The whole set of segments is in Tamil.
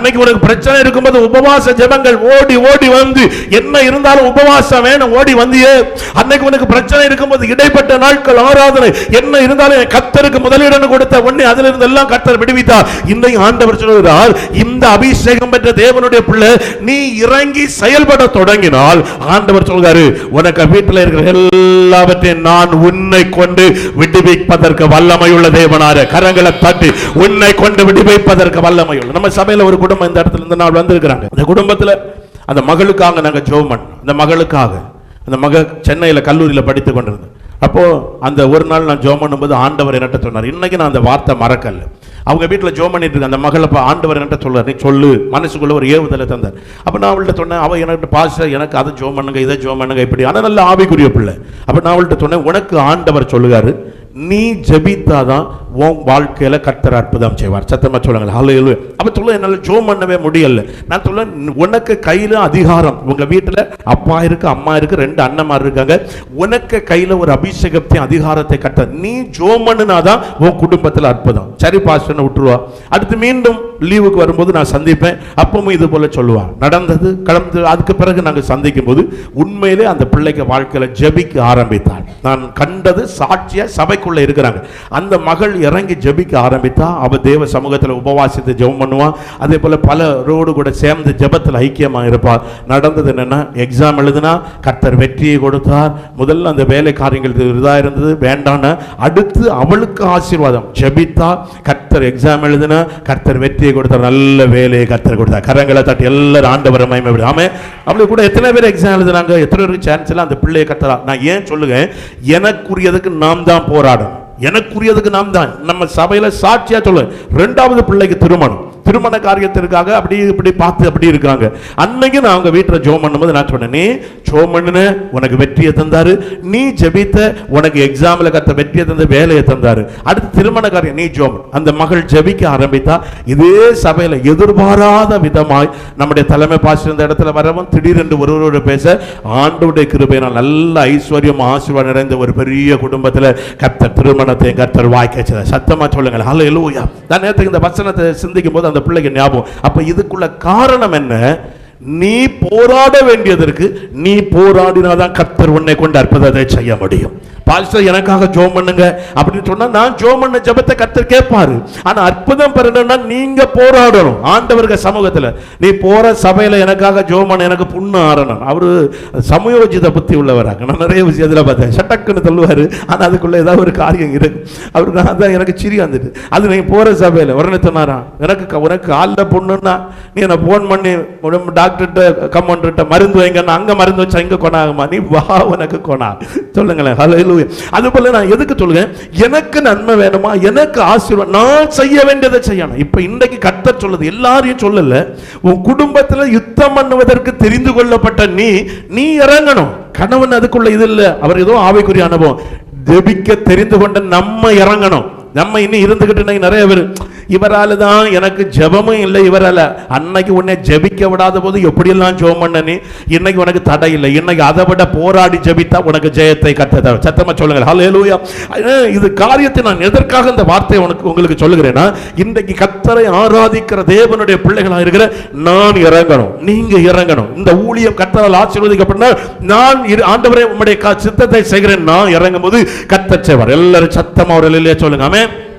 அன்னைக்கு உனக்கு பிரச்சனை இருக்கும்போது உபவாச ஜெபங்கள் ஓடி ஓடி வந்து என்ன இருந்தாலும் உபவாசம் வேணும் ஓடி வந்தியே. அன்னைக்கு உனக்கு பிரச்சனை இருக்கும்போது இடைப்பட்ட நாட்கள் ஆராதனை என்ன இருந்தாலும் என் கத்தருக்கு முதலிடம் கொடுத்த உடனே அதுல இருந்து எல்லாம் கத்தர் விடுவித்தார். இன்றைக்கு ஆண்டவர் சொல்கிறார் இந்த அபிஷேகம் பெற்ற தேவனுடைய பிள்ளை நீ இறங்கி செயல்பட தொடங்கினால் ஆண்டவர் சொல்கிறாரு உனக்கு வீட்டில் இருக்கிற எல்லாவற்றையும் நான் உன்னை கொண்டு விடுவிப்பதற்கு வல்லமையுள்ள தேவனார கரங்களை தட்டி உன்னை கொண்டு விடுவிப்பதற்கு வல்லமையுள்ள. நம்ம சபையில் ஒரு குடும்பம் இந்த இடத்துல இருந்து நாள் வந்திருக்கிறாங்க. இந்த குடும்பத்துல அந்த மகளுக்காக நாங்க ஜோமன் பண்ணோம். அந்த மகளுக்காக. அந்த மக சென்னையில் கல்லூரியில படித்து கொண்டிருந்தேன். அப்போ அந்த ஒரு நாள் நான் ஜோம் பண்ணும்போது ஆண்டவர் என்கிட்ட சொன்னார் இன்னைக்கு நான் அந்த வார்த்தை மறக்கல. அவங்க வீட்டில் ஜோம் பண்ணிட்டு இருக்க அந்த மகளை அப்ப ஆண்டவர் என்கிட்ட சொல்றார் நீ சொல்லு. மனசுக்குள்ள ஒரு ஏவுதலை தந்தார். அப்போ நான் அவள்கிட்ட சொன்னேன் அவள் எனக்கு பாஸ்டர் எனக்கு அதை ஜோம் பண்ணுங்க இதை ஜோம் பண்ணுங்க இப்படி. ஆனால் நல்ல ஆவிக்குரிய பிள்ளை. அப்போ நான் அவள்கிட்ட சொன்னேன் உனக்கு ஆண்டவர் சொல்லுகாரு நீ ஜெபித்தாதான் உன் வாழ்க்கையில் கர்த்தர் அற்புதம் செய்வார். சத்தமா சொல்லுங்க ஹalleluya அப்போ சொல்ல என்னால் ஜோம் பண்ணவே முடியல. நான் சொல்ல உனக்கு கையில் அதிகாரம். உங்கள் வீட்டில் அப்பா இருக்கு அம்மா இருக்கு ரெண்டு அண்ணன்மார் இருக்காங்க. உனக்கு கையில் ஒரு அபிஷேகத்தையும் அதிகாரத்தை கட்ட நீ ஜோம் பண்ணுனாதான் உன் குடும்பத்தில் அற்புதம். சரி பாஸ்டர்னு விட்டுருவா. அடுத்து மீண்டும் லீவுக்கு வரும்போது நான் சந்திப்பேன். அப்பவும் இது போல சொல்லுவா. நடந்தது கடந்து அதுக்கு பிறகு நாங்கள் சந்திக்கும் போது உண்மையிலே அந்த பிள்ளைக்கு வாழ்க்கையில் ஜெபிக்க ஆரம்பித்தாள். நான் கண்டது சாட்சியாக சபைக்குள்ளே இருக்கிறாங்க. அந்த மகள் இறங்கி ஜபிக்க ஆரம்பித்தா அவ தேவ சமூகத்தில் உபவாசித்து ஜெபம் பண்ணுவான் அதே போல பல ரோடு கூட சேர்ந்து ஜெபத்தில் ஐக்கியமாக இருப்பார் நடந்தது என்னன்னா எக்ஸாம் எழுதுனா கர்த்தர் வெற்றியை கொடுத்தார். முதல்ல அந்த வேலை காரியங்கள் இதாக இருந்தது. வேண்டான அடுத்து அவளுக்கு ஆசீர்வாதம். ஜபித்தா கர்த்தர் எக்ஸாம் எழுதுனா கர்த்தர் வெற்றியை கொடுத்தார். நல்ல வேலையை கர்த்தர் கொடுத்தார். கரங்களை தட்டி எல்லாரும் ஆண்டவரை மகிமை ஆமே அவளுக்கு கூட எத்தனை பேர் எக்ஸாம் எழுதுனாங்க? எத்தனை பேருக்கு சான்ஸ் எல்லாம் அந்த பிள்ளையை கத்தலாம் நான் ஏன் சொல்லுங்க எனக்குரியதுக்கு நாம் தான் போராடணும். எனக்குரியதுக்கு நாம் தான். நம்ம சபையில் சாட்சியாக சொல்லுவேன் ரெண்டாவது பிள்ளைக்கு திருமணம். திருமண காரியத்திற்காக அப்படி இப்படி பார்த்து அப்படி இருக்காங்க அன்னைக்கு நான் அவங்க வீட்டில் ஜோம் பண்ணும்போது நான் சொன்னேன் நீ ஜோம் பண்ணுன உனக்கு வெற்றியை தந்தாரு. நீ ஜெபித்த உனக்கு எக்ஸாமில் கத்த வெற்றியை தந்த வேலையை தந்தாரு. அடுத்து திருமண காரியம் நீ ஜோம் அந்த மகள் ஜெபிக்க ஆரம்பித்தா இதே சபையில் எதிர்பாராத விதமாய் நம்முடைய தலைமை பாஸ்டர் இந்த இடத்துல வரவும் திடீரென்று ஒருவரோடு பேச ஆண்டோடைய கிருபையினால் நல்ல ஐஸ்வர்யம் ஆசீர்வாதம் நிறைந்த ஒரு பெரிய குடும்பத்தில் கத்த திருமண திருமணத்தை கர்த்தர் வாய்க்க சத்தமா சொல்லுங்கள் ஹalleluya நான் நேற்றுக்கு இந்த வசனத்தை சிந்திக்கும் போது அந்த பிள்ளைக்கு ஞாபகம். அப்ப இதுக்குள்ள காரணம் என்ன? நீ போராட வேண்டியதற்கு நீ போராடினாதான் கர்த்தர் உன்னை கொண்டு அற்புதத்தை செய்ய முடியும். பாஸ்டர் எனக்காக ஜோம் பண்ணுங்க. அப்படின்னு சொன்னா நான் ஜோம் பண்ண ஜெபத்தை கத்தர் கேட்பாரு. ஆனா அற்புதம் பெறணும்னா நீங்க போராடணும். ஆண்டவர்கள் சமூகத்துல நீ போற சபையில எனக்காக ஜோம் பண்ண எனக்கு புண்ணு ஆறணும் அவரு சமயோஜித புத்தி உள்ளவராங்க நான் நிறைய விஷயத்துல பார்த்தேன். சட்டக்குன்னு சொல்லுவாரு. ஆனா அதுக்குள்ள ஏதாவது ஒரு காரியம் இருக்கு. அவருக்கு நான் தான் எனக்கு சிரி வந்துட்டு அது நீ போற சபையில. உடனே சொன்னாரா எனக்கு க- உனக்கு காலில் பொண்ணுன்னா நீ என்ன போன் பண்ணி உடம்பு டாக்டர்கிட்ட கம்மன்ட்ட மருந்து வைங்கன்னா அங்க மருந்து வச்சா இங்க கொண்டாகுமா நீ வா உனக்கு கொண்டா சொல்லுங்களேன். ஹலோ அது போல நான் எதுக்கு சொல்லுவேன்? எனக்கு நன்மை வேணுமா? எனக்கு ஆசீர்வாதம் நான் செய்ய வேண்டியதை செய்யணும். இப்ப இன்னைக்கு கத்தர் சொல்லுது எல்லாரையும் சொல்லல. உன் குடும்பத்துல யுத்தம் பண்ணுவதற்கு தெரிந்து கொள்ளப்பட்ட நீ நீ இறங்கணும். கணவன் அதுக்குள்ள இது இல்ல. அவர் ஏதோ ஆவிக்குரிய அனுபவம். ஜெபிக்க தெரிந்து கொண்ட நம்ம இறங்கணும். நம்ம இன்னும் இருந்துகிட்டு இன்னைக்கு நிறைய பேர். இவரால் தான் எனக்கு ஜெபமும் இல்லை இவரால். அன்னைக்கு உன்னை ஜெபிக்க விடாத போது எப்படியெல்லாம் ஜெபம் பண்ண இன்னைக்கு உனக்கு தடை இல்லை. இன்னைக்கு அதை விட போராடி ஜபித்தா உனக்கு ஜெயத்தை கத்த சத்தமாக சொல்லுங்க ஹலோ அஹ் இது காரியத்தை நான் எதற்காக இந்த வார்த்தையை உனக்கு உங்களுக்கு சொல்லுகிறேன்னா இன்றைக்கு கத்தரை ஆராதிக்கிற தேவனுடைய பிள்ளைகளாக இருக்கிற நான் இறங்கணும். நீங்க இறங்கணும். இந்த ஊழியம் கத்தரால் ஆசீர்வதிக்கப்பட்டால் நான் இரு- ஆண்டவரே உம்முடைய க- சித்தத்தை செய்கிறேன். நான் இறங்கும் போது கத்தர் செய்வார். எல்லாரும் சத்தமாக ஒரு சொல்லுங்க. ஆமென்.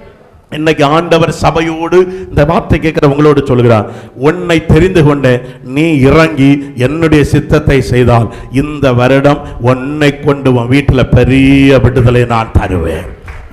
இன்னைக்கு ஆண்டவர் சபையோடு இந்த வார்த்தை கேட்கிற உங்களோடு சொல்கிறார் உன்னை தெரிந்து கொண்டே நீ இறங்கி என்னுடைய சித்தத்தை செய்தால் இந்த வருடம் உன்னை கொண்டு உன் வீட்டில் பெரிய விடுதலை நான் தருவேன்.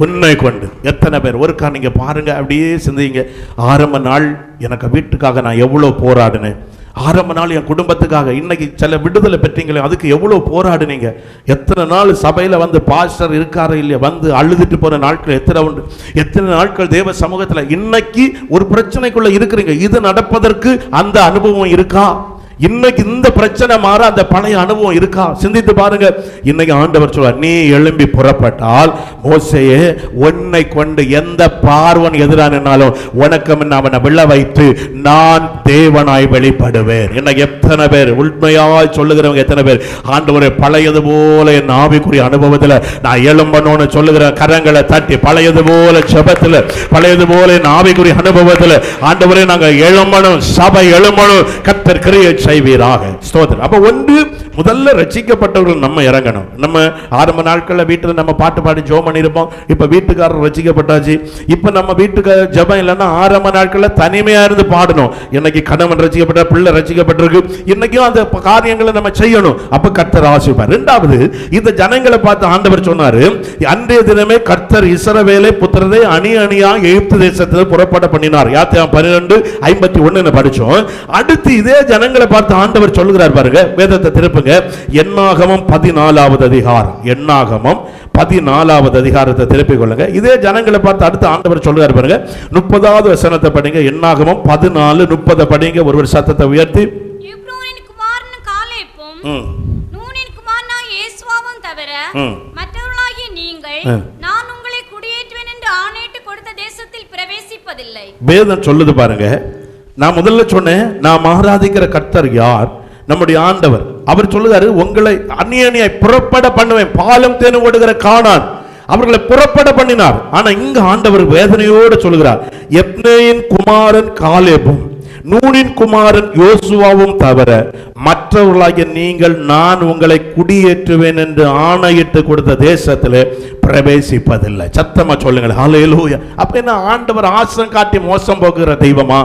உன்னை கொண்டு. எத்தனை பேர் ஒருக்கா நீங்கள் பாருங்கள் அப்படியே சிந்திங்க. ஆரம்ப நாள் எனக்கு வீட்டுக்காக நான் எவ்வளோ போராடினேன். ஆரம்ப நாள் என் குடும்பத்துக்காக. இன்னைக்கு சில விடுதலை பெற்றீங்களே அதுக்கு எவ்வளோ போராடுனீங்க? எத்தனை நாள் சபையில் வந்து பாஸ்டர் இருக்காரு இல்லையா வந்து அழுதுட்டு போன நாட்கள் எத்தனை உண்டு? எத்தனை நாட்கள் தேவ சமூகத்தில் இன்னைக்கு ஒரு பிரச்சனைக்குள்ள இருக்கிறீங்க? இது நடப்பதற்கு அந்த அனுபவம் இருக்கா? இன்னைக்கு இந்த பிரச்சனை மாற அந்த பழைய அனுபவம் இருக்கா? சிந்தித்து பாருங்க. இன்னைக்கு ஆண்டவர் சொல்வார் நீ எழும்பி புறப்பட்டால் மோசையே உன்னை கொண்டு எந்த பார்வன் எதிராக நின்னாலும் உனக்கு முன்ன அவனை விழ வைத்து நான் தேவனாய் வெளிப்படுவேன். இன்னைக்கு எத்தனை பேர் உண்மையாய் சொல்லுகிறவங்க எத்தனை பேர் ஆண்டவரை பழையது போல என் ஆவிக்குரிய அனுபவத்தில் நான் எழும்பணும்னு சொல்லுகிற கரங்களை தட்டி பழையது போல செபத்தில் பழையது போல என் ஆவிக்குரிய அனுபவத்தில் ஆண்டவரை நாங்கள் எழும்பணும் சபை எழும்பணும் கத்தர் கிரியை செய்வீராக. ஸ்தோத்திரம். அப்போ ஒன்று முதல்ல ரசிக்கப்பட்டவர்கள் நம்ம இறங்கணும். நம்ம ஆரம்ப நாட்களில் வீட்டில் நம்ம பாட்டு பாடி ஜோம் பண்ணியிருப்போம் இப்போ வீட்டுக்காரர் ரசிக்கப்பட்டாச்சு. இப்போ நம்ம வீட்டுக்கு ஜெபம் இல்லைன்னா ஆரம்ப நாட்களில் தனிமையாக இருந்து பாடணும். இன்னைக்கு கணவன் ரசிக்கப்பட்ட பிள்ளை ரசிக்கப்பட்டிருக்கு. இன்னைக்கும் அந்த காரியங்களை நம்ம செய்யணும். அப்போ கர்த்தர் ஆசிப்பார். ரெண்டாவது இந்த ஜனங்களை பார்த்து ஆண்டவர் சொன்னார் அன்றைய தினமே கர்த்தர் இசரவேலை புத்திரதை அணி அணியாக எகிப்து தேசத்தில் புறப்பட பண்ணினார். யாத்தியா பன்னிரெண்டு ஐம்பத்தி ஒன்று படித்தோம் அடுத்து இதே ஜனங்களை பார்த்து ஆண்டவர் சொல்லுகிறார் பாருங்க வேதத்தை திருப்புங்க. எண்ணாகமம் பதினாலாவது அதிகாரம். எண்ணாகமம் பதினாலாவது அதிகாரத்தை திருப்பிக் கொள்ளுங்க. இதே ஜனங்களை பார்த்து அடுத்து ஆண்டவர் சொல்லுகிறார் பாருங்க. முப்பதாவது வசனத்தை படிங்க. எண்ணாகமம் பதினாலு முப்பதை படிங்க. ஒருவர் சத்தத்தை உயர்த்தி. தவிர. மற்றவர்களாகிய நீங்கள். நான் உங்களை குடியேற்றுவேன் என்று ஆணையிட்டு கொடுத்த தேசத்தில் பிரவேசிப்பதில்லை. வேதம் சொல்லுது பாருங்க. நான் முதல்ல சொன்னேன் நாம் ஆராதிக்கிற கர்த்தர் யார்? நம்முடைய ஆண்டவர். அவர் சொல்லுகிறாரு உங்களை அந்நியனியாய் புறப்பட பண்ணுவேன். பாலம் தேனு ஓடுகிற காணான் அவர்களை புறப்பட பண்ணினார். ஆனா இங்க ஆண்டவர் வேதனையோடு சொல்லுகிறார் எப்னேயின் குமாரன் காலேபும் நூனின் குமாரன் யோசுவாவும் தவிர மற்றவர்களாகிய நீங்கள் நான் உங்களை குடியேற்றுவேன் என்று ஆணையிட்டு கொடுத்த தேசத்தில் பிரவேசிப்பதில்லை. சத்தமா சொல்லுங்கள். ஹalleluya. அப்ப என்ன ஆண்டவர் ஆசிரம் காட்டி மோசம் போகிற தெய்வமா?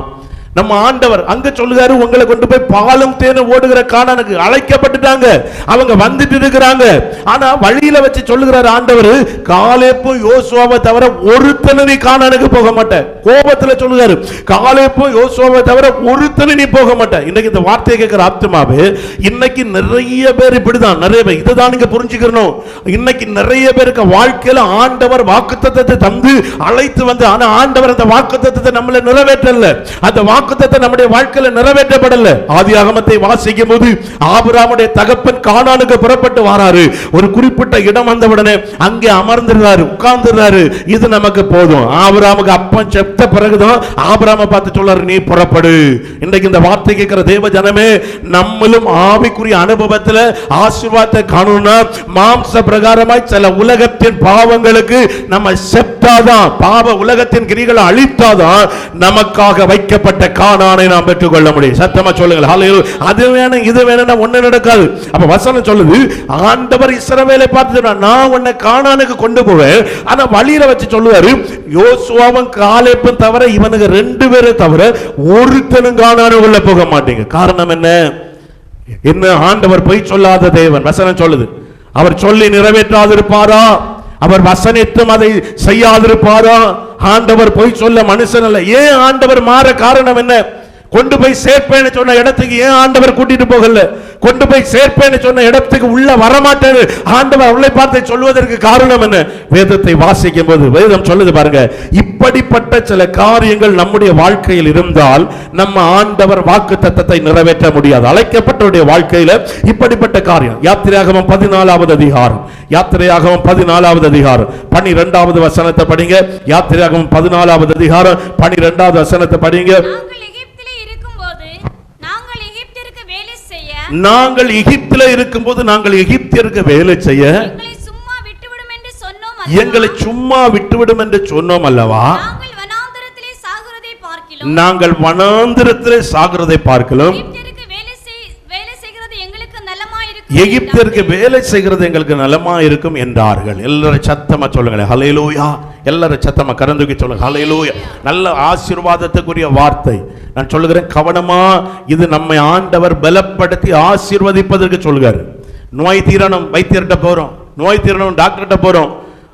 நம்ம ஆண்டவர் அங்க சொல்லுகாரு உங்களை கொண்டு போய் பாலும் தேனும் ஓடுகிற காணனுக்கு அழைக்கப்பட்டுட்டாங்க. அவங்க வந்துட்டு இருக்கிறாங்க. ஆனா வழியில வச்சு சொல்லுகிறார் ஆண்டவர் காலேப்பும் யோசுவாவை தவிர ஒருத்தனை நீ காணனுக்கு போக மாட்டேன் கோபத்துல சொல்லுகிறாரு காலேப்பும் யோசுவாவை தவிர ஒருத்தனை நீ போக மாட்டேன் இன்னைக்கு இந்த வார்த்தையை கேட்கிற ஆத்மாவு இன்னைக்கு நிறைய பேர் இப்படிதான். நிறைய பேர் இதுதான் நீங்க புரிஞ்சுக்கணும் இன்னைக்கு நிறைய பேருக்கு வாழ்க்கையில ஆண்டவர் வாக்குத்தத்தத்தை தந்து அழைத்து வந்து ஆனா ஆண்டவர் அந்த வாக்குத்தத்தத்தை நம்மள நிறைவேற்றல. அந்த வாக்குத்தத்தை நம்முடைய வாழ்க்கையில நிறைவேற்றப்படல. ஆதியாகமத்தை வாசிக்கும் போது ஆபிரகாமுடைய தகப்பன் காணானுக்கு புறப்பட்டு வராரு. ஒரு குறிப்பிட்ட இடம் வந்தவுடனே அங்கே அமர்ந்துடுறாரு உட்கார்ந்துடுறாரு இது நமக்கு போதும். ஆபிரகாமுக்கு அப்பன் செத்த பிறகுதான் ஆபிரகாமை பார்த்து சொல்றாரு நீ புறப்படு. இன்றைக்கு இந்த வார்த்தை கேட்கிற தேவ ஜனமே நம்மளும் ஆவிக்குரிய அனுபவத்துல ஆசீர்வாதத்தை காணும்னா மாம்ச பிரகாரமாய் சில உலகத்தின் பாவங்களுக்கு நம்ம செத்தாதான் பாவ உலகத்தின் கிரிகளை அழித்தாதான் நமக்காக வைக்கப்பட்ட காணானை நாம் பெற்றுக்கொள்ள முடியும். சத்தமா சொல்லுங்கள். ஹலையில் அது வேணும் இது வேணும்னா ஒண்ணு நடக்காது. அப்ப வசனம் சொல்லுது ஆண்டவர் இஸ்ரவேலை பார்த்து நான் உன்னை காணானுக்கு கொண்டு போவேன். ஆனா வழியில வச்சு சொல்லுவாரு யோசுவாவும் காலேப்பும் தவிர இவனுக்கு ரெண்டு பேரை தவிர ஒருத்தனும் காணானுக்குள்ள போக மாட்டீங்க. காரணம் என்ன? என்ன? ஆண்டவர் பொய் சொல்லாத தேவன். வசனம் சொல்லுது. அவர் சொல்லி நிறைவேற்றாதிருப்பாரா? அவர் வசனித்தும் அதை செய்யாதிருப்பாரா? ஆண்டவர் பொய் சொல்ல மனுஷன் அல்ல. ஏன் ஆண்டவர் மாற காரணம் என்ன? கொண்டு போய் சேர்ப்பேன்னு சொன்ன இடத்துக்கு ஏன் ஆண்டவர் கூட்டிட்டு போகல? கொண்டு போய் சேர்ப்பேன்னு சொன்ன இடத்துக்கு உள்ள வரமாட்டேன்னு ஆண்டவர் அவளை பார்த்து சொல்வதற்கு காரணம் என்ன? வேதத்தை வாசிக்கும் போது வேதம் சொல்லுது பாருங்க இப்படிப்பட்ட சில காரியங்கள் நம்முடைய வாழ்க்கையில் இருந்தால் நம்ம ஆண்டவர் வாக்கு தத்தத்தை நிறைவேற்ற முடியாது. அழைக்கப்பட்டவருடைய வாழ்க்கையில இப்படிப்பட்ட காரியம். யாத்திரையாகவும் பதினாலாவது அதிகாரம். யாத்திரையாகவும் பதினாலாவது அதிகாரம். பனிரெண்டாவது வசனத்தை படிங்க. யாத்திரையாகவும் பதினாலாவது அதிகாரம். பனிரெண்டாவது வசனத்தை படிங்க நாங்கள் எகிப்திலே இருக்கும்போது நாங்கள் எகிப்திற்கு வேலை செய்ய நாங்கள் எகிப்தில இருக்கும்போது நாங்கள் எகிப்தியருக்கு வேலை செய்ய எங்களை சும்மா விட்டுவிடும் என்று சொன்னோம் அல்லவா? எங்களை சும்மா விட்டுவிடும் என்று சொன்னோம் அல்லவா? நாங்கள் வனாந்தரத்திலே சாகுறதை பார்க்கிலும் நாங்கள் வனாந்திரத்திலே சாகிறதை பார்க்கலாம் எகிப்திற்கு வேலை செய் வேலை செய்கிறது எங்களுக்கு நலமாயிருக்கும் எகிப்திற்கு வேலை செய்கிறது எங்களுக்கு நலமா இருக்கும் என்றார்கள். எல்லாரும் சத்தமா சொல்லுங்களேன். ஹalleluya. எல்லாரும் சத்தமா கரந்துக்கி சொல்லுங்க. ஹalleluya. நல்ல ஆசீர்வாதத்துக்குரிய வார்த்தை. நான் சொல்லுகிறேன் கவனமா இது நம்மை ஆண்டவர் பலப்படுத்தி ஆசீர்வதிப்பதற்கு சொல்கிறார் நோய் தீரணும் வைத்தியர்கிட்ட போறோம். நோய் தீரணும் டாக்டர்கிட்ட போறோம்.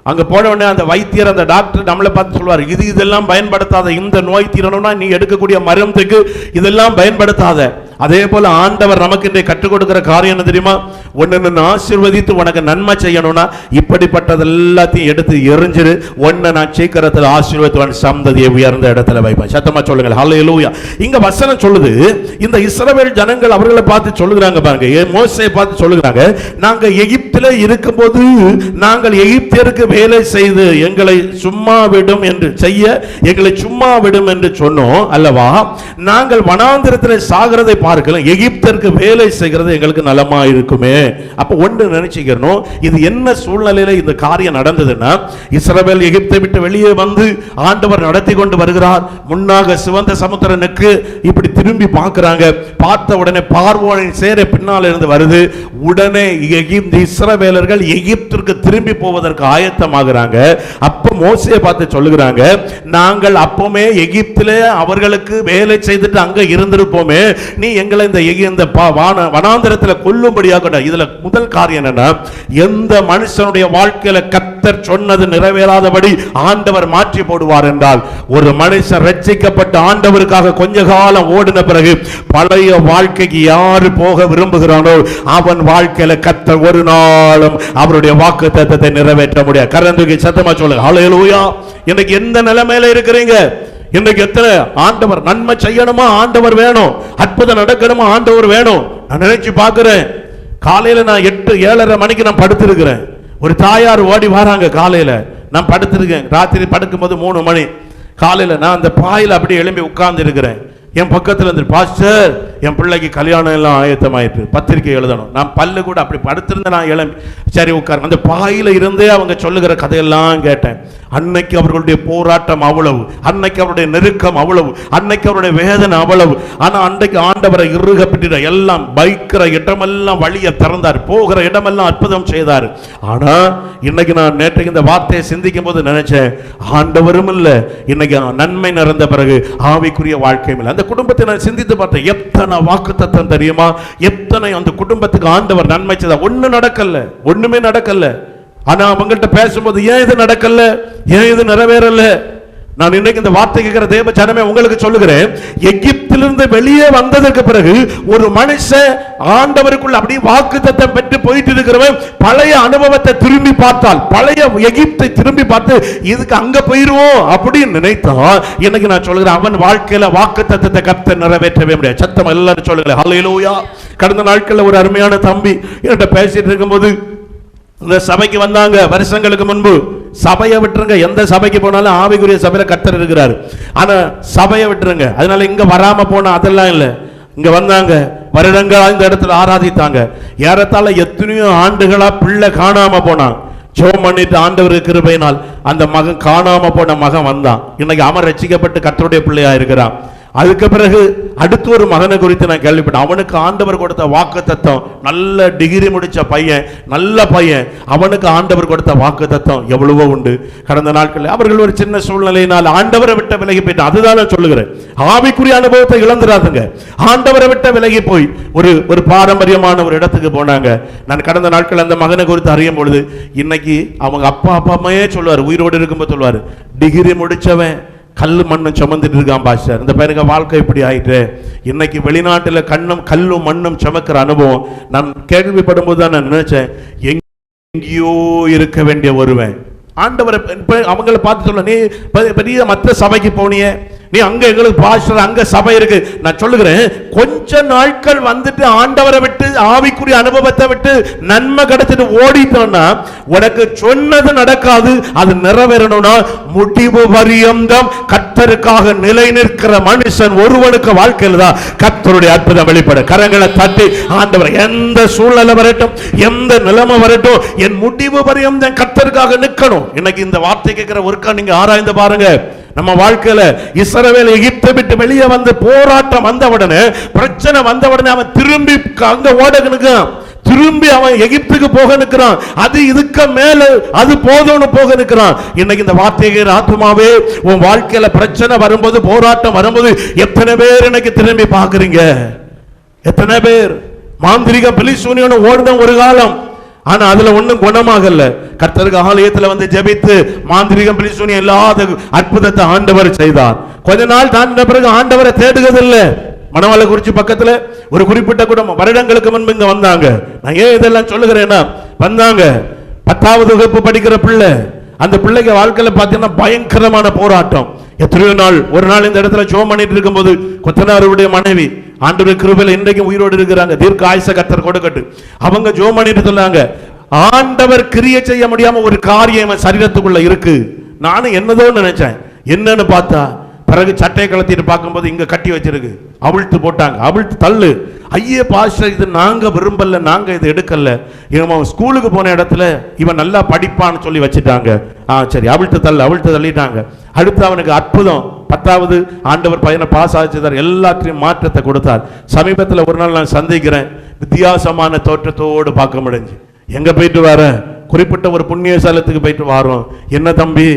அங்க போன உடனே அந்த வைத்தியர் அந்த டாக்டர் நம்மளை பார்த்து சொல்வார் இது இதெல்லாம் பயன்படுத்தாத இந்த நோய் தீரணும்னா நீ எடுக்கக்கூடிய மருந்துக்கு இதெல்லாம் பயன்படுத்தாத. அதே போல ஆண்டவர் நமக்கு இன்றைய கற்றுக் கொடுக்கிற காரியம் என்ன தெரியுமா? உன்னை நான் ஆசீர்வதித்து உனக்கு நன்மை செய்யணும்னா இப்படிப்பட்டது எல்லாத்தையும் எடுத்து எரிஞ்சிரு. உன்னை நான் சீக்கிரத்தில் ஆசீர்வதித்து சந்ததியை உயர்ந்த இடத்துல வைப்பேன். சத்தமா சொல்லுங்கள். ஹalleluya இங்க வசனம் சொல்லுது இந்த இஸ்ரவேல் ஜனங்கள் அவர்களை பார்த்து சொல்லுகிறாங்க பாருங்க. மோசையை பார்த்து சொல்லுகிறாங்க நாங்க எகிப்தில இருக்கும்போது நாங்கள் எகிப்தியருக்கு வேலை செய்து எங்களை சும்மா விடும் என்று செய்ய எங்களை சும்மா விடும் என்று சொன்னோம் அல்லவா? நாங்கள் வனாந்திரத்தில் சாகிறதை பார்க்கலாம் எகிப்தருக்கு வேலை செய்கிறது எங்களுக்கு நலமா இருக்குமே அப்போ ஒன்று நினைச்சுக்கிறோம் இது என்ன சூழ்நிலையில இந்த காரியம் நடந்ததுன்னா இஸ்ரவேல் எகிப்தை விட்டு வெளியே வந்து ஆண்டவர் நடத்தி கொண்டு வருகிறார். முன்னாக சிவந்த சமுத்திரனுக்கு இப்படி திரும்பி பார்க்குறாங்க. பார்த்த உடனே பார்வோனின் சேர பின்னால் இருந்து வருது. உடனே எகிப்து இஸ்ரவேலர்கள் எகிப்திற்கு திரும்பி போவதற்கு ஆயத்தமாகிறாங்க. அப்போ மோசையை பார்த்து சொல்லுகிறாங்க நாங்கள் அப்போமே எகிப்திலே அவர்களுக்கு வேலை செய்துட்டு அங்க இருந்திருப்போமே. நீ எங்களை இந்த எகி- இந்த வனாந்திரத்தில் கொல்லும்படியாக இதுல முதல் காரியம் என்னன்னா எந்த மனுஷனுடைய வாழ்க்கையில கத்தர் சொன்னது நிறைவேறாதபடி ஆண்டவர் மாற்றி போடுவார் என்றால் ஒரு மனுஷன் ரட்சிக்கப்பட்ட ஆண்டவருக்காக கொஞ்ச காலம் ஓடின பிறகு பழைய வாழ்க்கைக்கு யாரு போக விரும்புகிறானோ அவன் வாழ்க்கையில கத்தர் ஒரு நாளும் அவருடைய வாக்கு தத்துவத்தை நிறைவேற்ற முடியாது. கரந்துக்கு சத்தமா சொல்லுங்க. ஹalleluya இன்னைக்கு எந்த நிலைமையில இருக்கிறீங்க? இன்னைக்கு எத்தனை ஆண்டவர் நன்மை செய்யணுமா? ஆண்டவர் வேணும். அற்புதம் நடக்கணுமா? ஆண்டவர் வேணும். நான் நினைச்சு பார்க்கிறேன். காலையில் நான் எட்டு ஏழரை மணிக்கு நான் படுத்திருக்கிறேன். ஒரு தாயார் ஓடி வராங்க காலையில். நான் படுத்திருக்கேன். ராத்திரி படுக்கும்போது மூணு மணி. காலையில் நான் அந்த பாயில் அப்படியே எழும்பி உட்கார்ந்து இருக்கிறேன் என் பக்கத்தில் இருந்து பாஸ்டர் என் பிள்ளைக்கு கல்யாணம் எல்லாம் ஆயத்தமாயிட்டு பத்திரிக்கை எழுதணும். நான் பல்லு கூட அப்படி படுத்திருந்தேன் நான் எழும்பி சரி உட்கார். அந்த பாயில் இருந்தே அவங்க சொல்லுகிற கதையெல்லாம் கேட்டேன். அன்னைக்கு அவர்களுடைய போராட்டம் அவ்வளவு அன்னைக்கு அவருடைய நெருக்கம் அவ்வளவு அன்னைக்கு அவருடைய வேதனை அவ்வளவு. ஆனால் அன்றைக்கு ஆண்டவரை இறுக எல்லாம் பைக்கிற இடமெல்லாம் வழியை திறந்தார். போகிற இடமெல்லாம் அற்புதம் செய்தார். ஆனால் இன்னைக்கு நான் நேற்றைக்கு இந்த வார்த்தையை சிந்திக்கும் போது நினைச்சேன் ஆண்டவரும் இல்லை. இன்னைக்கு நன்மை நிறைந்த பிறகு ஆவிக்குரிய வாழ்க்கையும் இல்லை. அந்த குடும்பத்தை நான் சிந்தித்து பார்த்தேன். எத்தனை வாக்கு தெரியுமா? எத்தனை அந்த குடும்பத்துக்கு ஆண்டவர் நன்மை செய்தார். ஒன்றும் நடக்கல. ஒன்றுமே நடக்கல. ஆனா அவங்கள்ட்ட பேசும்போது ஏன் இது நடக்கல? ஏன் இது நிறைவேறல? நான் இன்னைக்கு இந்த வார்த்தை கேட்கிற தேவ ஜனமே உங்களுக்கு சொல்லுகிறேன். எகிப்திலிருந்து வெளியே வந்ததற்கு பிறகு ஒரு மனுஷன் ஆண்டவருக்குள்ள அப்படியே வாக்கு பெற்று போயிட்டு இருக்கிறவன் பழைய அனுபவத்தை திரும்பி பார்த்தால் பழைய எகிப்தை திரும்பி பார்த்து இதுக்கு அங்க போயிருவோம் அப்படின்னு நினைத்தான் இன்னைக்கு நான் சொல்லுகிறேன் அவன் வாழ்க்கையில வாக்கு தத்தத்தை கத்த நிறைவேற்றவே முடியாது. சத்தம் எல்லாரும் சொல்லுங்களேன் ஹலையிலோயா கடந்த நாட்கள்ல ஒரு அருமையான தம்பி என்கிட்ட பேசிட்டு இருக்கும்போது இந்த சபைக்கு வந்தாங்க வருஷங்களுக்கு முன்பு. சபையை விட்டுருங்க. எந்த சபைக்கு போனாலும் ஆவிக்குரிய சபையில கத்தர் இருக்கிறார். ஆனா சபையை விட்டுருங்க. அதனால இங்க வராம போனால் அதெல்லாம் இல்லை. இங்க வந்தாங்க. வருடங்களா இந்த இடத்துல ஆராதித்தாங்க. ஏறத்தாழ எத்தனையோ ஆண்டுகளா பிள்ளை காணாம போனான் ஜோம் பண்ணிட்டு ஆண்டவர் கிருபையினால் அந்த மகன் காணாம போன மகன் வந்தான். இன்னைக்கு அவன் ரசிக்கப்பட்டு கத்தருடைய பிள்ளையா இருக்கிறான். அதுக்கு பிறகு அடுத்து ஒரு மகனை குறித்து நான் கேள்விப்பட்டேன். அவனுக்கு ஆண்டவர் கொடுத்த வாக்கு தத்துவம் நல்ல டிகிரி முடித்த பையன் நல்ல பையன். அவனுக்கு ஆண்டவர் கொடுத்த வாக்கு தத்துவம் எவ்வளவோ உண்டு. கடந்த நாட்களில் அவர்கள் ஒரு சின்ன சூழ்நிலையினால் ஆண்டவரை விட்ட விலகி போயிட்டு அதுதான் நான் சொல்லுகிறேன். ஆவிக்குரிய அனுபவத்தை இழந்துடாதுங்க. ஆண்டவரை விட்ட விலகி போய் ஒரு ஒரு பாரம்பரியமான ஒரு இடத்துக்கு போனாங்க. நான் கடந்த நாட்கள் அந்த மகனை குறித்து அறியும் பொழுது இன்னைக்கு அவங்க அப்பா அப்பா அம்மையே சொல்லுவார் உயிரோடு இருக்கும்போது சொல்லுவார் டிகிரி முடித்தவன் கல் மண்ணும் சுமந்துட்டு இருக்கான் பாஸ்டர். இந்த பையனுக்கு வாழ்க்கை இப்படி ஆயிட்டு. இன்னைக்கு வெளிநாட்டில் கண்ணும் கல்லும் மண்ணும் சுமக்கிற அனுபவம் நான் கேள்விப்படும் போது தான் நான் நினைச்சேன் எங்கேயோ இருக்க வேண்டிய ஒருவன். ஆண்டவரை அவங்கள பார்த்து சொல்ல நீ பெரிய மற்ற சபைக்கு போனியே நீ அங்க எங்களுக்கு பாஸ்டர் அங்க சபை இருக்கு. நான் சொல்லுகிறேன் கொஞ்ச நாட்கள் வந்துட்டு ஆண்டவரை விட்டு ஆவிக்குரிய அனுபவத்தை விட்டு நன்மை கிடைச்சிட்டு ஓடிட்டோம்னா உனக்கு சொன்னது நடக்காது அது நிறைவேறணும்னா முடிவு பரியந்தம். கத்தருக்காக நிலை நிற்கிற மனுஷன் ஒருவனுக்கு வாழ்க்கையில் தான் கத்தருடைய அற்புதம் வெளிப்படும். கரங்களை தட்டி ஆண்டவர் எந்த சூழ்நிலை வரட்டும் எந்த நிலைமை வரட்டும் என் முடிவு பரியந்தம் கத்தருக்காக நிற்கணும். இன்னைக்கு இந்த வார்த்தை கேட்கிற ஒருக்கா நீங்க ஆராய்ந்து பாருங்க. நம்ம வாழ்க்கையில இஸ்ரவேல் எகிப்தை விட்டு வெளியே வந்து போராட்டம் வந்த உடனே பிரச்சனை வந்த உடனே அவன் திரும்பி அங்க ஓட திரும்பி அவன் எகிப்துக்கு போக நிற்கிறான். அது இதுக்கு மேல அது போதும்னு போக நிற்கிறான். இன்னைக்கு இந்த வார்த்தைகள் ஆத்மாவே உன் வாழ்க்கையில பிரச்சனை வரும்போது போராட்டம் வரும்போது எத்தனை பேர் இன்னைக்கு திரும்பி பாக்குறீங்க எத்தனை பேர்? மாந்திரிக பிலிசூனியோட ஓடுன ஒரு காலம். ஆனா அதுல ஒண்ணும் குணமாகல கர்த்தருக்கு ஆலயத்துல வந்து ஜெபித்து மாந்திரிகம் பிலிசூனியம் இல்லாத அற்புதத்தை ஆண்டவர் செய்தார். கொஞ்ச நாள் தாண்ட பிறகு ஆண்டவரை தேடுகிறதில்ல. மணவாளக்குறிச்சி பக்கத்துல ஒரு குறிப்பிட்ட குடும்பம் வருடங்களுக்கு முன்பு இங்க வந்தாங்க. நான் ஏன் இதெல்லாம் சொல்லுகிறேன்னா வந்தாங்க. பத்தாவது வகுப்பு படிக்கிற பிள்ளை. அந்த பிள்ளைக்கு வாழ்க்கையில பாத்தீங்கன்னா பயங்கரமான போராட்டம். எத்தனையோ நாள் ஒரு நாள் இந்த இடத்துல ஜோம் பண்ணிட்டு இருக்கும்போது கொத்தனாருடைய மனைவி ஆண்டு கிருபையில் இன்றைக்கும் உயிரோடு இருக்கிறாங்க. தீர்க்க ஆயுச கத்தர் கொடுக்கட்டு. அவங்க ஜோம் பண்ணிட்டு சொன்னாங்க ஆண்டவர் கிரியை செய்ய முடியாம ஒரு காரியம் இவன் சரீரத்துக்குள்ள இருக்கு. நானும் என்னதோ நினைச்சேன். என்னன்னு பார்த்தா பிறகு சட்டையை கலத்திட்டு பார்க்கும்போது இங்க கட்டி வச்சிருக்கு. அவிழ்த்து போட்டாங்க. அவிழ்த்து தள்ளு. ஐயே பாஸ்டர் இது நாங்க விரும்பல நாங்க இது எடுக்கல. இவன் ஸ்கூலுக்கு போன இடத்துல இவன் நல்லா படிப்பான்னு சொல்லி வச்சுட்டாங்க. ஆ சரி அவிழ்த்து தள்ளு அவிழ்த்து தள்ளிட்டாங்க. அடுத்து அவனுக்கு அற்புதம். பத்தாவது ஆண்டவர் பையனை பாஸ் ஆச்சுதார் எல்லாத்தையும் மாற்றத்தை கொடுத்தார். சமீபத்தில் ஒரு நாள் நான் சந்திக்கிறேன். வித்தியாசமான தோற்றத்தோடு பார்க்க முடிஞ்சு. எங்கே போயிட்டு வர? குறிப்பிட்ட ஒரு புண்ணிய ஸ்தலத்துக்கு போயிட்டு வரோம். என்ன தம்பி?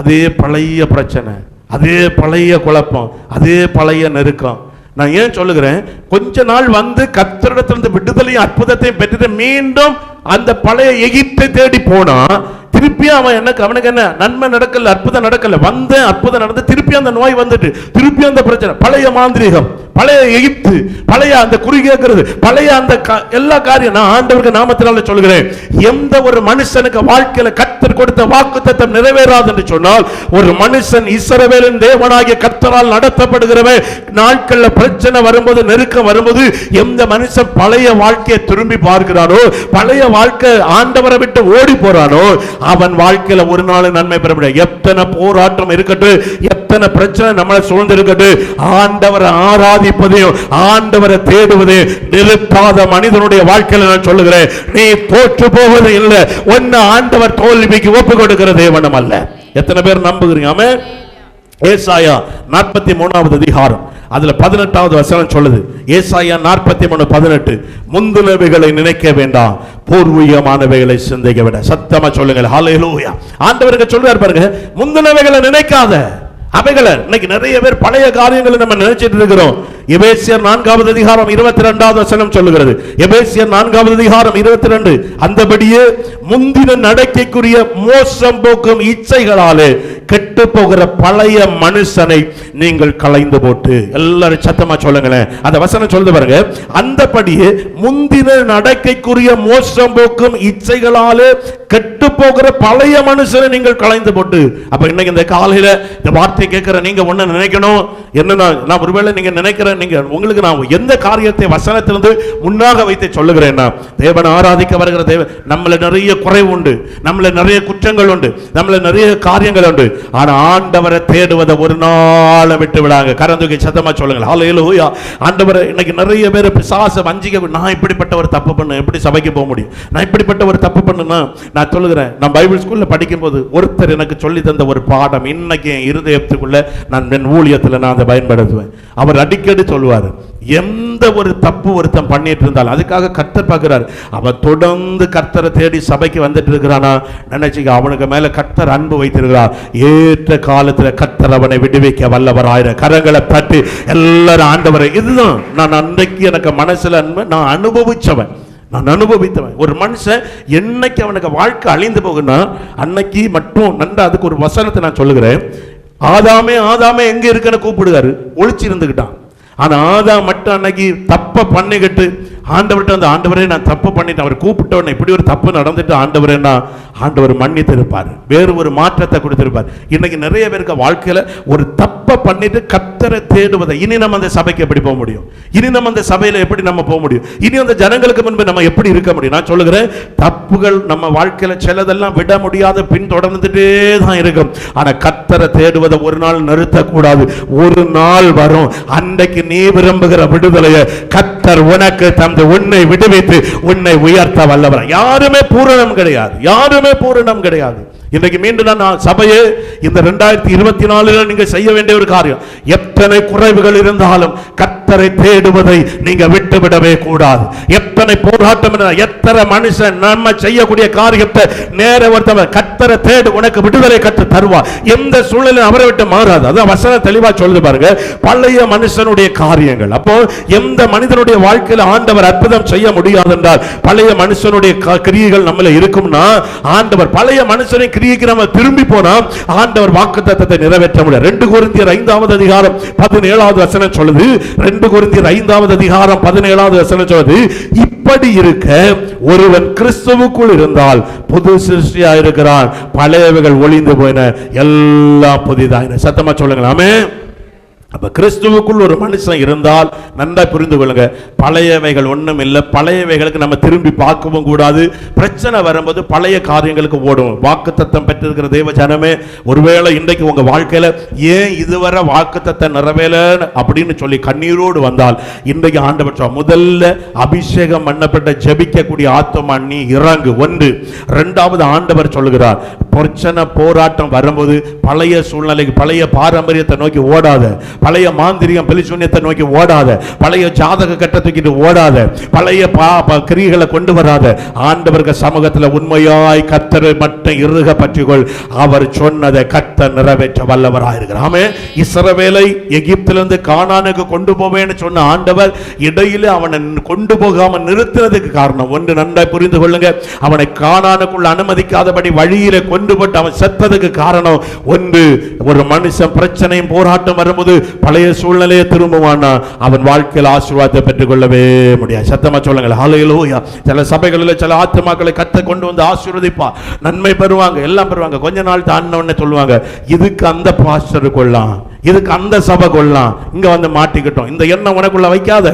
அதே பழைய பிரச்சனை அதே பழைய குழப்பம் அதே பழைய நெருக்கம். நான் ஏன் சொல்லுகிறேன்? கொஞ்ச நாள் வந்து கத்தரிடத்திலிருந்து விடுதலையும் அற்புதத்தையும் பெற்றுட்டு மீண்டும் அந்த பழைய எகிப்தை தேடி போனா திருப்பியும் அவன் என்ன அவனுக்கு என்ன? நன்மை நடக்கல அற்புதம் நடக்கல. வந்தேன் அற்புதம் நடந்து திருப்பி அந்த நோய் வந்துட்டு திருப்பி அந்த பிரச்சனை. பழைய மாந்திரிகம் பழைய எகிப்து பழைய அந்த குறி கேட்கிறது பழைய அந்த எல்லா காரியம் நான் ஆண்டவருக்கு நாமத்தினால சொல்கிறேன் எந்த ஒரு மனுஷனுக்கு வாழ்க்கையில கர்த்தர் கொடுத்த வாக்குத்தத்தம் நிறைவேறாது என்று சொன்னால் ஒரு மனுஷன் இசரவேலின் தேவனாகிய கர்த்தரால் நடத்தப்படுகிறவன் நாட்கள்ல பிரச்சனை வரும்போது நெருக்கம் வரும்போது எந்த மனுஷன் பழைய வாழ்க்கையை திரும்பி பார்க்கிறானோ பழைய வாழ்க்கை ஆண்டவரை விட்டு ஓடி போறானோ அவன் வாழ்க்கையில ஒரு நாள் நன்மை பெற முடியாது எத்தனை போராட்டம் இருக்கட்டும் எத்தனை பிரச்சனை நம்மளை சூழ்ந்து இருக்கட்டும் ஆண்டவரை ஆராதிப்பதையும் ஆண்டவரை தேடுவதையும் நிறுத்தாத மனிதனுடைய வாழ்க்கையில நான் சொல்லுகிறேன் நீ தோற்று போவது இல்லை ஒன்னு ஆண்டவர் தோல்விக்கு ஒப்பு கொடுக்கிற தேவனம் அல்ல. எத்தனை பேர் நம்புகிறீங்க? ஆமே ஏசாயா நாற்பத்தி மூணாவது அதிகாரம். அதுல பதினெட்டாவது வசனம் சொல்லுது. ஏசாயா நாற்பத்தி மூணு பதினெட்டு. முந்தினவைகளை நினைக்க வேண்டாம். பூர்வீகமானவைகளை சிந்திக்க வேண்டாம். சத்தமா சொல்லுங்கள். ஹalleluya ஆண்டவருக்கு சொல்றாரு பாருங்க. முந்தினவைகளை நினைக்காத. அவைகளை இன்னைக்கு நிறைய பேர் பழைய காரியங்களை நம்ம நினைச்சிட்டு இருக்கிறோம். எபேசியர் நான்காவது அதிகாரம் இருபத்தி ரெண்டாவது வசனம் சொல்லுகிறது. எபேசியர் நான்காவது அதிகாரம் இருபத்தி ரெண்டு அந்தபடியே முந்தின நடக்கைக்குரிய மோசம் போக்கும் இச்சைகளாலே கெட்டு போகிற பழைய மனுஷனை நீங்கள் களைந்து போட்டு. எல்லாரும் சத்தமா சொல்லுங்களேன். அந்த வசனம் சொல்லுது பாருங்க. அந்தபடியே முந்தின நடக்கைக்குரிய மோசம் போக்கும் இச்சைகளாலே கெட்டு போகிற பழைய மனுஷனை நீங்கள் களைந்து போட்டு. அப்ப இன்னைக்கு இந்த காலையில இந்த வார்த்தை கேட்கிற நீங்க ஒண்ணு நினைக்கணும்? என்னன்னா நான் ஒருவேளை நீங்க நினைக்கிற நீங்க உங்களுக்கு நான் எந்த காரியத்தை வசனத்திலிருந்து முன்னாக வைத்து சொல்லுகிறேன்னா தேவனை ஆராதிக்க வருகிற தேவன் நம்மள நிறைய குறைவு உண்டு நம்மள நிறைய குற்றங்கள் உண்டு நம்மள நிறைய காரியங்கள் உண்டு. ஆனா ஆண்டவரை தேடுவதை ஒரு நாளை விட்டு விடாங்க. கரந்துகை சத்தமா சொல்லுங்க ஹalleluya ஆண்டவரை இன்னைக்கு நிறைய பேர் பிசாச வஞ்சிக்க நான் இப்படிப்பட்ட ஒரு தப்பு பண்ண எப்படி சபைக்கு போக முடியும்? நான் இப்படிப்பட்ட ஒரு தப்பு பண்ணுனா நான் சொல்லுகிறேன் நான் பைபிள் ஸ்கூல்ல படிக்கும்போது ஒருத்தர் எனக்கு சொல்லி தந்த ஒரு பாடம் இன்னைக்கு என் இருதயத்துக்குள்ள நான் என் ஊழியத்துல நான் அதை பயன்படுத்துவேன். அவர் அடிக்கடி சொல்லுவார். எந்த ஒரு தப்பு ஒருத்தன் பண்ணிட்டு இருந்தாலும் அதுக்காக கர்த்தர் பார்க்கிறார். அவன் தொடர்ந்து கர்த்தரை தேடி சபைக்கு வந்துட்டு இருக்கிறானா நினைச்சுக்க அவனுக்கு மேல கர்த்தர் அன்பு வைத்திருக்கிறார். ஏற்ற காலத்துல கர்த்தர் அவனை விடுவிக்க வல்லவராயிர. கரங்களை தட்டி எல்லாரும் ஆண்டவரை இதுதான். நான் அன்றைக்கு எனக்கு மனசுல அன்பு நான் அனுபவிச்சவன். நான் அனுபவித்தவன். ஒரு மனுஷன் என்னைக்கு அவனுக்கு வாழ்க்கை அழிந்து போகுன்னா அன்னைக்கு மட்டும் நன்றா அதுக்கு ஒரு வசனத்தை நான் சொல்லுகிறேன். ஆதாமே ஆதாமே எங்க இருக்குன்னு கூப்பிடுறாரு ஒழிச்சு இருந்துகிட்டான் ஆனால் ஆதா மட்டும் அன்னைக்கு தப்ப பண்ணிக்கிட்டு ஆண்டவர்கிட்ட அந்த ஆண்டவரே நான் தப்பு பண்ணிட்டேன். அவர் கூப்பிட்ட உடனே இப்படி ஒரு தப்பு நடந்துட்டு ஆண்டவரேன்னா ஆண்டவர் மன்னித்திருப்பார். வேறு ஒரு மாற்றத்தை கொடுத்திருப்பார். இன்னைக்கு நிறைய பேருக்கு வாழ்க்கையில ஒரு தப்பை பண்ணிட்டு கத்தரை தேடுவதை இனி நம்ம அந்த சபைக்கு எப்படி போக முடியும்? இனி நம்ம அந்த சபையில எப்படி நம்ம போக முடியும்? இனி அந்த ஜனங்களுக்கு முன்பு நம்ம எப்படி இருக்க முடியும்? நான் சொல்லுகிறேன் தப்புகள் நம்ம வாழ்க்கையில சிலதெல்லாம் விட முடியாத பின்தொடர்ந்துட்டே தான் இருக்கும். ஆனா கத்தரை தேடுவதை ஒரு நாள் நிறுத்தக்கூடாது. ஒரு நாள் வரும். அன்றைக்கு நீ விரும்புகிற விடுதலையை கத்தர் உனக்கு அந்த உன்னை விடுவித்து உன்னை உயர்த்த வல்லவர் யாருமே பூரணம் கிடையாது. யாருமே பூரணம் கிடையாது. இன்றைக்கு மீண்டும் நான் சபையே இந்த ரெண்டாயிரத்தி இருபத்தி நாலுல நீங்க செய்ய வேண்டிய ஒரு காரியம். எத்தனை குறைவுகள் இருந்தாலும் கத்தரை தேடுவதை நீங்க விட்டுவிடவே கூடாது. எத்தனை போராட்டம் எத்தனை மனுஷன் நம்ம செய்யக்கூடிய காரியத்தை நேர ஒருத்தவன் கத்தரை தேடு உனக்கு விடுதலை கற்று தருவார் எந்த சூழலும் அவரை விட்டு மாறாது. அதான் வசன தெளிவா சொல்லுது பாருங்க. பழைய மனுஷனுடைய காரியங்கள். அப்போ எந்த மனிதனுடைய வாழ்க்கையில் ஆண்டவர் அற்புதம் செய்ய முடியாது என்றால் பழைய மனுஷனுடைய கிரியைகள் நம்மள இருக்கும்னா ஆண்டவர் பழைய மனுஷனை கிரியைக்கு நம்ம திரும்பி போனா ஆண்டவர் வாக்குத்தத்தத்தை நிறைவேற்ற முடியும். ரெண்டு குருந்தியர் ஐந்தாவது அதிகாரம் பதினேழாவது வசனம் சொல்லுது. ரெண்டு குருந்தியர் ஐந்தாவது அதிகாரம் பதினேழாவது வசனம் சொல்லுது. இப்படி இருக்க ஒருவன் கிறிஸ்துவுக்குள் இருந்தால் புது சிருஷ்டியா இருக்கிறான் பழையவைகள் ஒளிந்து போயின. எல்லாம் புதிதாயின. சத்தமா சொல்லுங்களாமே அப்ப கிறிஸ்துவுக்குள் ஒரு மனுஷன் இருந்தால் நன்றாக புரிந்து கொள்ளுங்க. பழையவைகள் ஒன்றும் இல்லை. பழையவைகளுக்கு நம்ம திரும்பி பார்க்கவும் கூடாது. பிரச்சனை வரும்போது பழைய காரியங்களுக்கு ஓடும் வாக்குத்தத்தம் பெற்றிருக்கிற தெய்வ ஜனமே ஒருவேளை இன்றைக்கு உங்க வாழ்க்கையில ஏன் இதுவரை வாக்குத்தத்தம் நிறைவேலன்னு அப்படின்னு சொல்லி கண்ணீரோடு வந்தால் இன்றைக்கு ஆண்டவர் முதல்ல அபிஷேகம் பண்ணப்பட்ட ஜெபிக்கக்கூடிய ஆத்மா நீ இறங்கு. ஒன்று. ரெண்டாவது ஆண்டவர் சொல்லுகிறார் பிரச்சனை போராட்டம் வரும்போது பழைய சூழ்நிலைக்கு பழைய பாரம்பரியத்தை நோக்கி ஓடாத. பழைய மாந்திரியம் பெலிசூன்யத்தை நோக்கி ஓடாத பழைய ஜாதக கட்ட தூக்கிட்டு ஓடாத பழைய பா ப- கொண்டு வராத ஆண்டவர்கள் சமூகத்தில் உண்மையாய் கத்தரை மட்டும் இருக பற்றிக்கொள். அவர் சொன்னதை கத்த நிறைவேற்ற வல்லவராயிருக்கிறாமே ஆமே இஸ்ரவேலை எகிப்திலிருந்து காணானுக்கு கொண்டு போவேன்னு சொன்ன ஆண்டவர் இடையில அவனை கொண்டு போகாம நிறுத்தினதுக்கு காரணம். ஒன்று நன்றாய் புரிந்து கொள்ளுங்க. அவனை காணானுக்குள்ள அனுமதிக்காதபடி வழியில கொண்டு போட்டு அவன் செத்ததுக்கு காரணம் ஒன்று ஒரு மனுஷன் பிரச்சனையும் போராட்டம் வரும்போது பழைய சூழ்நிலையை திரும்புவானா அவன் வாழ்க்கையில் ஆசீர்வாதத்தை பெற்றுக்கொள்ளவே முடியாது. சத்தமா சொல்லுங்கள் ஹalleluya சில சபைகளில் சில ஆத்துமாக்களை கத்த கொண்டு வந்து ஆசீர்வதிப்பா நன்மை பெறுவாங்க எல்லாம் பெறுவாங்க. கொஞ்ச நாள் தாண்டின சொல்லுவாங்க இதுக்கு அந்த பாஸ்டர் கொள்ளலாம் இதுக்கு அந்த சபை கொள்ளலாம் இங்க வந்து மாட்டிக்கிட்டோம். இந்த எண்ணம் உனக்குள்ள வைக்காத.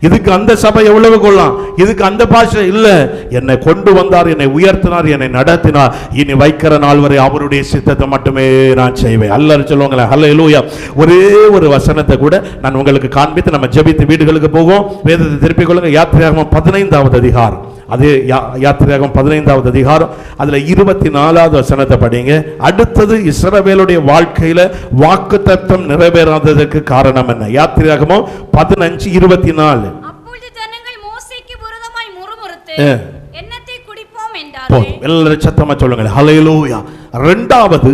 இதுக்கு அந்த சபை எவ்வளவு கொள்ளலாம்? இதுக்கு அந்த பாஷை இல்லை. என்னை கொண்டு வந்தார் என்னை உயர்த்தினார் என்னை நடத்தினார். இனி வைக்கிற நாள் வரை அவருடைய சித்தத்தை மட்டுமே நான் செய்வேன். அல்ல சொல்லுவாங்களே அல்ல இலூயா ஒரே ஒரு வசனத்தை கூட நான் உங்களுக்கு காண்பித்து நம்ம ஜெபித்து வீடுகளுக்கு போவோம். வேதத்தை திருப்பிக் கொள்ளுங்க. யாத்திரையாகவும் பதினைந்தாவது அதிகாரம். அது யா- யாத்திரையாகமம் பதினைந்தாவது அதிகாரம் அதுல இருபத்தி நாலாவது வசனத்தை படிங்க. அடுத்தது இஸ்ரவேலுடைய வாழ்க்கையில வாக்கு தத்துவம் நிறைவேறாததற்கு காரணம் என்ன? யாத்திரையாகமம் பதினஞ்சு இருபத்தி நாலு போதும் எல்லாரும் சத்தமா சொல்லுங்க ஹalleluya ரெண்டாவது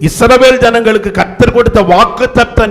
இஸ்ரவேல் ஜனங்களுக்கு கத்தர் கொடுத்த வாக்கு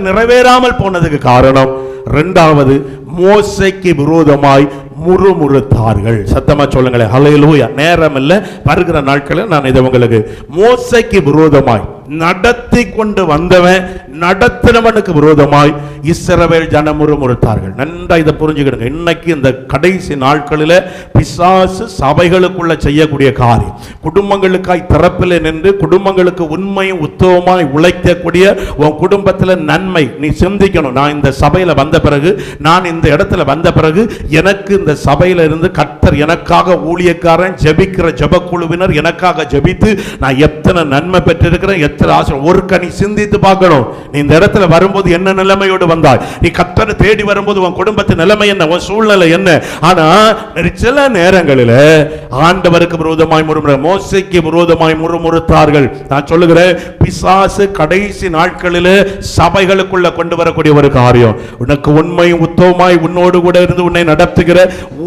நிறைவேறாமல் போனதுக்கு காரணம். ரெண்டாவது மோசைக்கு விரோதமாய் முறுமுறுத்தார்கள். சத்தமா சொல்லுங்களேன். ஹலையிலூயா நேரம் இல்லை வருகிற நாட்களில் நான் இதை உங்களுக்கு மோசைக்கு விரோதமாய் நடத்தி கொண்டு வந்தவன் நடத்தினவனுக்கு விரோதமாய் இஸ்ரவேல் ஜனமுறை முறுத்தார்கள். நன்றா இதை புரிஞ்சுக்கிடுங்க. இன்னைக்கு இந்த கடைசி நாட்களில் பிசாசு சபைகளுக்குள்ள செய்யக்கூடிய காரியம். குடும்பங்களுக்காய் திறப்பில் நின்று குடும்பங்களுக்கு உண்மையும் உத்தவமாய் உழைக்கக்கூடிய உன் குடும்பத்தில் நன்மை. நீ சிந்திக்கணும். நான் இந்த சபையில் வந்த பிறகு நான் இந்த இடத்துல வந்த பிறகு எனக்கு இந்த சபையில் இருந்து கர்த்தர் எனக்காக ஊழியக்காரன் ஜெபிக்கிற ஜெபக்குழுவினர் எனக்காக ஜெபித்து நான் எத்தனை நன்மை பெற்றிருக்கிறேன் எத்தனை இடத்துல ஆசை ஒரு கணி சிந்தித்து பார்க்கணும். நீ இந்த இடத்துல வரும்போது என்ன நிலைமையோடு வந்தாய்? நீ கர்த்தரை தேடி வரும்போது உன் குடும்பத்தின் நிலைமை என்ன? உன் சூழ்நிலை என்ன? ஆனா சில நேரங்களில் ஆண்டவருக்கு விரோதமாய் முறுமுறை மோசைக்கு விரோதமாய் முறுமுறுத்தார்கள். நான் சொல்லுகிறேன் பிசாசு கடைசி நாட்களில் சபைகளுக்குள்ள கொண்டு வரக்கூடிய ஒரு காரியம். உனக்கு உண்மையும் உத்தவமாய் உன்னோடு கூட இருந்து உன்னை நடத்துகிற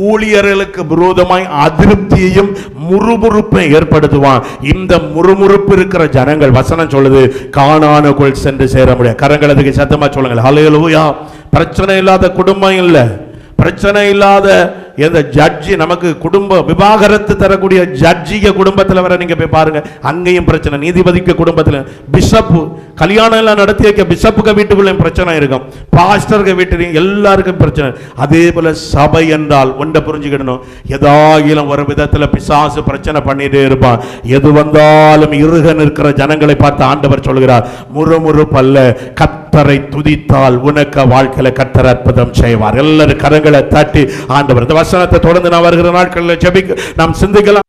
ஊழியர்களுக்கு விரோதமாய் அதிருப்தியையும் முறுமுறுப்பை ஏற்படுத்துவான். இந்த முறுமுறுப்பு இருக்கிற ஜனங்கள் வச வசனம் சொல்லுது காணானுக்குள் சென்று சேர முடியாது. கரங்களதுக்கு சத்தமா சொல்லுங்கள். ஹalleluya பிரச்சனை இல்லாத குடும்பம் இல்ல. பிரச்சனை இல்லாத எந்த ஜட்ஜி நமக்கு குடும்ப விவாகரத்து தரக்கூடிய ஜட்ஜிக குடும்பத்துல வர நீங்க போய் பாருங்க. அங்கேயும் பிரச்சனை. நீதிபதிக்கு குடும்பத்துல பிஷப்பு கல்யாணம் எல்லாம் நடத்தி வைக்க பிஷப்புக்கு வீட்டுக்குள்ளேயும் பிரச்சனை இருக்கும். பாஸ்டருக்கு வீட்டுலையும் எல்லாருக்கும் பிரச்சனை. அதே போல சபை என்றால் ஒன்றை புரிஞ்சுக்கிடணும். ஏதாயிலும் ஒரு விதத்துல பிசாசு பிரச்சனை பண்ணிட்டே இருப்பான். எது வந்தாலும் இருக நிற்கிற ஜனங்களை பார்த்து ஆண்டவர் சொல்கிறார். முறுமுறுப்பல்ல கத்தரை துதித்தால் உனக்கு வாழ்க்கையில கத்தர் அற்புதம் செய்வார். எல்லாரும் கரங்களை தட்டி ஆண்டவர் வசனத்தை தொடர்ந்து நான் வருகிற நாட்களில் ஜபிக்க நாம் சிந்திக்கலாம்.